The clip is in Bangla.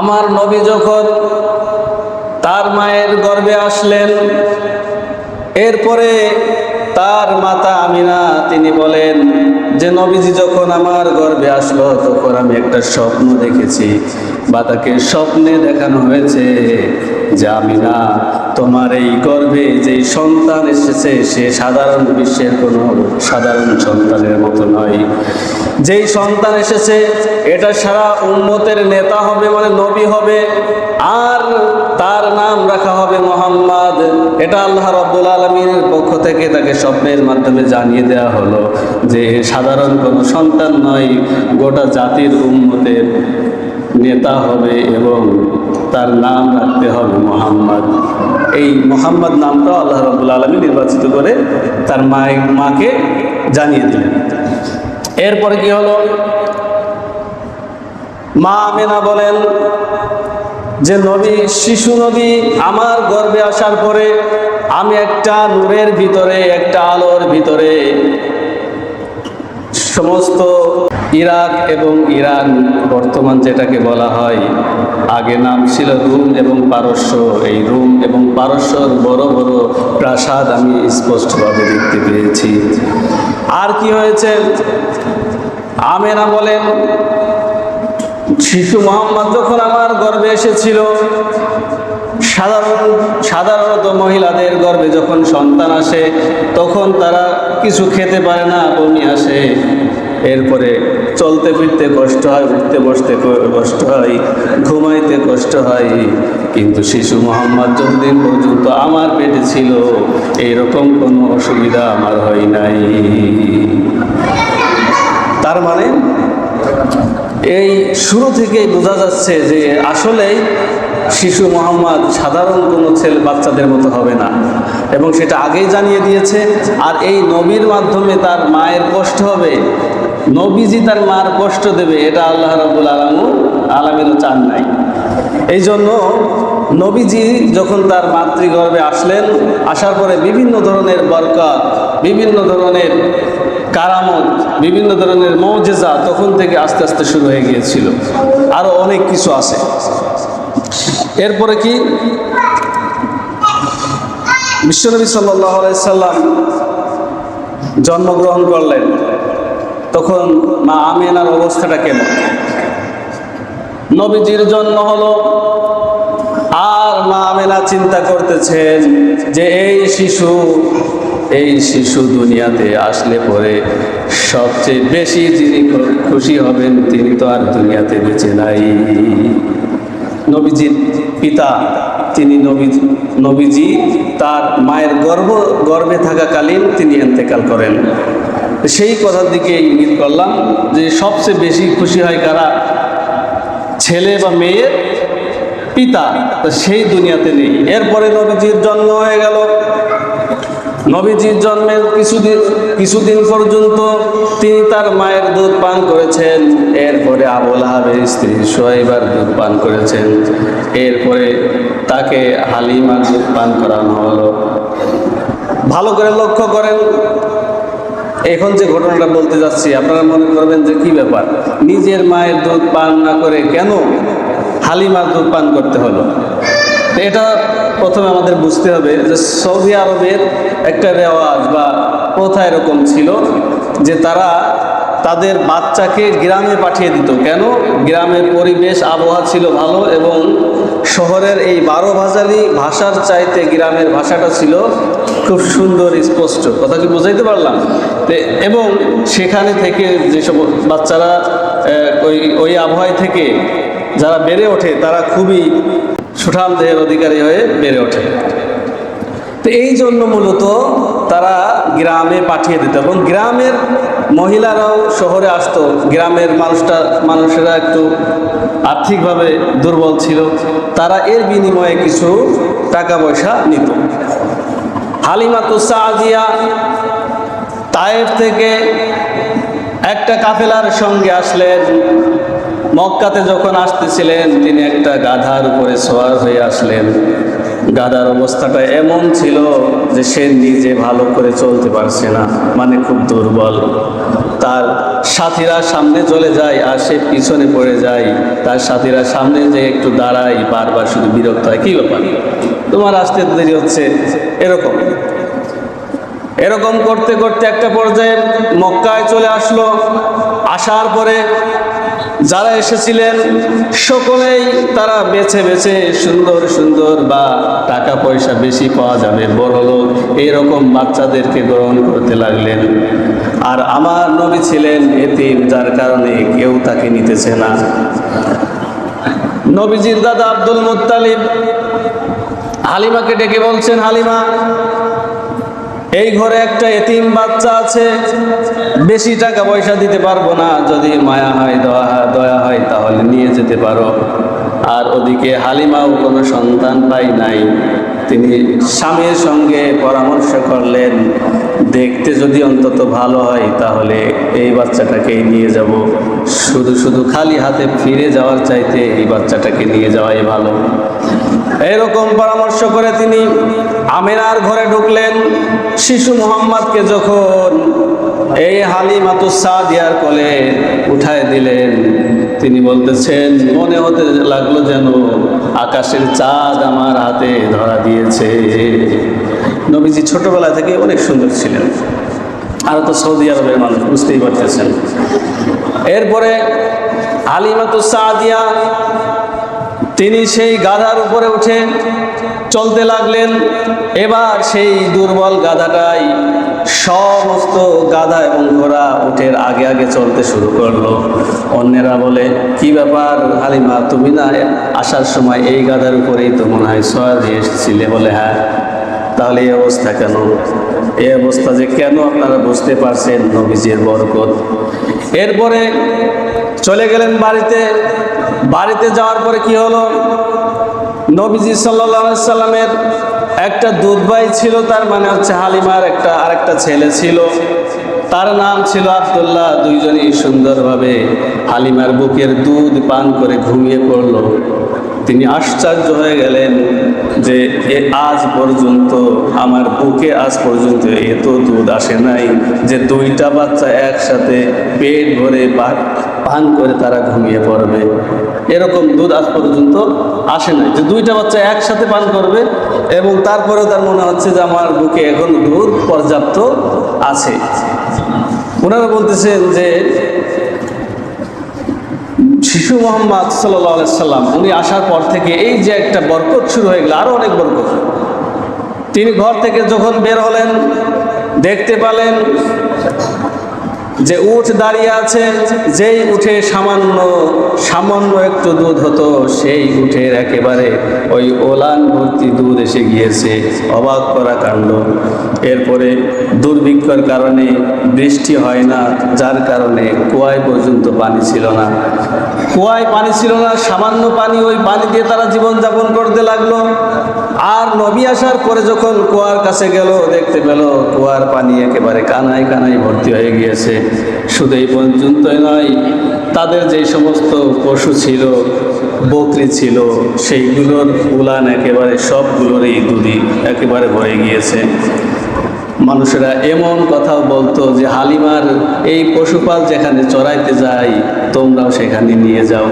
আমার নবী যখন তার মায়ের গর্বে আসলেন, এরপরে তার মাতা আমিনা, তিনি বলেন, যে নবীজি যখন আমার গর্বে আসলো, তখন আমি একটা স্বপ্ন দেখেছি। বা তাকে স্বপ্নে দেখানো হয়েছে। যে আমিনা তোমার এই গর্ভে যে সন্তান এসেছে, সে সাধারণ বিশ্বের কোনো সাধারণ সন্তানের মতো নয়। যেই সন্তান এসেছে, এটা সারা উম্মতের নেতা হবে মানে নবী হবে, আর তার নাম রাখা হবে মোহাম্মদ। এটা আল্লাহ রব্বুল আলমীর পক্ষ থেকে তাকে স্বপ্নের মাধ্যমে জানিয়ে দেওয়া হলো যে, সাধারণ কোনো সন্তান নয়, গোটা জাতির উম্মতের নেতা হবে এবং তার নাম রাখতে হবে মোহাম্মদ। এই মোহাম্মদ নামটা আল্লাহ রব্বুল আলমী নির্বাচিত করে তার মায়, মাকে জানিয়ে দিলেন। এরপরে কি হলো? মা আমেনা বলেন যে, নবী, শিশু নবী, আমার গর্ভে আসার পরে আমি একটা নূরের ভিতরে, একটা আলোর ভিতরে সমস্ত ইরাক এবং ইরান বর্তমান যেটাকে বলা হয়, আগে নাম ছিল রুম এবং পারস্য। এই রুম এবং পারস্যর বড় বড় প্রাসাদ আমি স্পষ্টভাবে দেখতে পেয়েছি। আর কি হয়েছে? আমেনা বলেন, শিশু মোহাম্মদ যখন আমার গর্বে এসেছিল, সাধারণ, সাধারণত মহিলাদের গর্ভে যখন সন্তান আসে, তখন তারা কিছু খেতে পারে না, বমি আসে। এরপরে চলতে ফিরতে কষ্ট হয়, উঠতে বসতে কষ্ট হয়, ঘুমাইতে কষ্ট হয়। কিন্তু শিশু মোহাম্মদ যতদিন পর্যন্ত আমার পেটে ছিল, এরকম কোনো অসুবিধা আমার হয় নাই। তার মানে এই শুরু থেকেই বোঝা যাচ্ছে যে আসলেই শিশু মোহাম্মদ সাধারণ কোনো ছেলে বাচ্চাদের মতো হবে না। এবং সেটা আগেই জানিয়ে দিয়েছে। আর এই নবীর মাধ্যমে তার মায়ের কষ্ট হবে। নবীজি তার মার কষ্ট দেবে, এটা আল্লাহ রাবুল আলমু আলমিনও চান নাই। এই জন্য নবীজি যখন তার মাতৃগর্ভে আসলেন, আসার পরে বিভিন্ন ধরনের বরকত, বিভিন্ন ধরনের কারামত, বিভিন্ন ধরনের মৌজেজা তখন থেকে আস্তে আস্তে শুরু হয়ে গিয়েছিল। আরও অনেক কিছু আছে। এরপরে কি? বিশ্বনবী সাল্লাম জন্মগ্রহণ করলেন। তখন মা আমিনার অবস্থাটা কেমন? নবীজির জন্ম হলো, আর মা আমেনা চিন্তা করতেছেন যে এই শিশু এই শিশু দুনিয়াতে আসলে পরে সবচেয়ে বেশি যিনি খুশি হবেন তিনি তো আর দুনিয়াতে বেঁচে নাই। নবীজির পিতা, তিনি নবী, নবীজি তার মায়ের গর্ভ গর্ভে থাকাকালীন তিনি এন্তেকাল করেন। সেই কথার দিকে ইঙ্গিত করলাম যে সবচেয়ে বেশি খুশি হয় কারা? ছেলে বা মেয়ের পিতা। সেই দুনিয়াতে নেই। এরপরে নবীজির জন্ম হয়ে গেল। নবীজির জন্মের কিছুদিন কিছুদিন পর্যন্ত তিনি তার মায়ের দুধ পান করেছেন। এরপরে আবুল আহাবের স্ত্রী সোয়াইবার দুধ পান করেছেন। এরপরে তাকে হালিমার দুধ পান করানো হলো। ভালো করে লক্ষ্য করেন। এখন যে ঘটনাটা বলতে যাচ্ছি, আপনারা মনে করবেন যে কি ব্যাপার? নিজের মায়ের দুধ পান না করে কেন হালিমার দুধ পান করতে হলো? এটা প্রথমে আমাদের বুঝতে হবে যে সৌদি আরবের একটা রেওয়াজ বা প্রথা এরকম ছিল যে তারা তাদের বাচ্চাকে গ্রামে পাঠিয়ে দিত। কেন? গ্রামের পরিবেশ, আবহাওয়া ছিল ভালো এবং শহরের এই বারো ভাষালি ভাষার চাইতে গ্রামের ভাষাটা ছিল খুব সুন্দর, স্পষ্ট। কথা কি বুঝাইতে পারলাম? এবং সেখানে থেকে যেসব বাচ্চারা ওই ওই আবহাওয়ায় থেকে যারা বেড়ে ওঠে, তারা খুবই সুঠাম দেহের অধিকারী হয়ে বেড়ে ওঠে। তো, এই জন্য মূলত তারা গ্রামে পাঠিয়ে দিত, এবং গ্রামের মহিলারাও শহরে আসতো। গ্রামের মানুষটা, মানুষেরা একটু আর্থিকভাবে দুর্বল ছিল। তারা এর বিনিময়ে কিছু টাকা পয়সা নিত। হালিমা আজিয়া তায়েফ থেকে একটা কাফেলার সঙ্গে আসলেন। মক্কাতে যখন আসতেছিলেন, তিনি একটা গাধার উপরে সোয়ার হয়ে আসলেন। গাধার অবস্থাটা এমন ছিল যে সে নিজে ভালো করে চলতে পারছে না মানে খুব দুর্বল। তার সাথীরা সামনে চলে যায় আর সে পিছনে পড়ে যায়। তার সাথীরা সামনে যে একটু দাঁড়ায়, বারবার শুধু বিরক্ত হয়। কী ব্যাপার? তোমার আসতে দেরি হচ্ছে। এরকম। এরকম করতে করতে একটা পর্যায়ে মক্কায় চলে আসলো। আসার পরে যারা এসেছিলেন, সকলেই তারা বেছে বেছে সুন্দর সুন্দর বা টাকা পয়সা বেশি পাওয়া যাবে। বড় লোক এইরকম বাচ্চাদেরকে গ্রহণ করতে লাগলেন। আর আমার নবী ছিলেন এতিম, যার কারণে কেউ তাকে নিতেছে না। নবীজির দাদা আব্দুল মুত্তালিব হালিমাকে ডেকে বলছেন, হালিমা এই ঘরে একটা এতিম বাচ্চা আছে, বেশি টাকা পয়সা দিতে পারব না। যদি মায়া হয়, দয়া দয়া হয়, তাহলে নিয়ে যেতে পারো। আর ওদিকে হালিমাও কোনো সন্তান পাই নাই। তিনি স্বামীর সঙ্গে পরামর্শ করলেন, দেখতে যদি অন্তত ভালো হয়, তাহলে এই বাচ্চাটাকেই নিয়ে যাব। শুধু শুধু খালি হাতে ফিরে যাওয়ার চাইতে এই বাচ্চাটাকে নিয়ে যাওয়াই ভালো। এরকম পরামর্শ করে তিনি আমেনার ঘরে ঢুকলেন শিশু মোহাম্মদকে যখন এই হালিমাতুসাদিয়ার কোলে উঠায় দিলেন, তিনি বলতেছেন, মনে হতে লাগল যেন আকাশের চাঁদ আমার হাতে ধরা দিয়েছে। নবীজি ছোটবেলা থেকে অনেক সুন্দর ছিলেন। আর তো সৌদি আরবের মানুষ, বুঝতেই পারতেছেন। এরপরে হালিমাতুসাদিয়া তিনি সেই গাধার উপরে উঠে চলতে লাগলেন। এবার সেই দুর্বল গাধাটাই সমস্ত গাধা এবং ঘোড়া উঠের আগে আগে চলতে শুরু করল। অন্যেরা বলে, কি ব্যাপার হালিমা, তুমি না আসার সময় এই গাধার উপরেই তো মনে হয় সয়াজি এসেছিলে? বলে হ্যাঁ তাহলে এই অবস্থা কেন? এই অবস্থা যে কেন আপনারা বুঝতে পারছেন নবীজির বরকত? এরপরে চলে গেলেন বাড়িতে। বাড়িতে যাওয়ার পরে কি হলো? নবীজি সাল্লা সাল্লামের একটা দুধ ভাই ছিল, তার মানে হচ্ছে হালিমার একটা আরেকটা ছেলে ছিল। তার নাম ছিল আবদুল্লাহ। দুইজনই সুন্দরভাবে হালিমার বুকের দুধ পান করে ঘুমিয়ে পড়ল। তিনি আশ্চর্য হয়ে গেলেন যে, এ আজ পর্যন্ত আমার বুকে আজ পর্যন্ত এত দুধ আসে নাই যে দুইটা বাচ্চা একসাথে পেট ভরে পান করে তারা ঘুমিয়ে পড়বে। এরকম দুধ আজ পর্যন্ত আসে নাই। যে দুইটা বাচ্চা একসাথে পান করবে এবং তারপরেও তার মনে হচ্ছে যে আমার বুকে এখন দুধ পর্যাপ্ত আছে। ওনারা বলতেছেন যে শিশু মোহাম্মদ সাল্লাহ সাল্লাম, উনি আসার পর থেকে এই যে একটা বরকত শুরু হয়ে গেল আরও অনেক বরকত। তিনি ঘর থেকে যখন বের হলেন, দেখতে পেলেন যে উঠ দাঁড়িয়ে আছে, যেই উঠে সামান্য সামান্য একটু দুধ হতো, সেই উঠের একেবারে ওই ওলান ভর্তি দুধ এসে গিয়েছে। অবাক করা কাণ্ড। এরপরে দুর্ভিক্ষর কারণে বৃষ্টি হয় না, যার কারণে কুয়ায় পর্যন্ত পানি ছিল না। কুয়ায় পানি ছিল না, সামান্য পানি ওই পানি দিয়ে তারা জীবনযাপন করতে লাগল। আর নবী আসার পরে যখন কুয়ার কাছে গেল, দেখতে পেল কুয়ার পানি একেবারে কানায় কানায় ভর্তি হয়ে গিয়েছে। শুধু এই পর্যন্তই নয়, তাদের যে সমস্ত পশু ছিল, বকরি ছিল, সেইগুলোর উলান একেবারে সবগুলোরই দুধি একেবারে ভরে গিয়েছে। মানুষেরা এমন কথাও বলতো যে, হালিমার এই পশুপাল যেখানে চড়াইতে যায়, তোমরাও সেখানে নিয়ে যাও।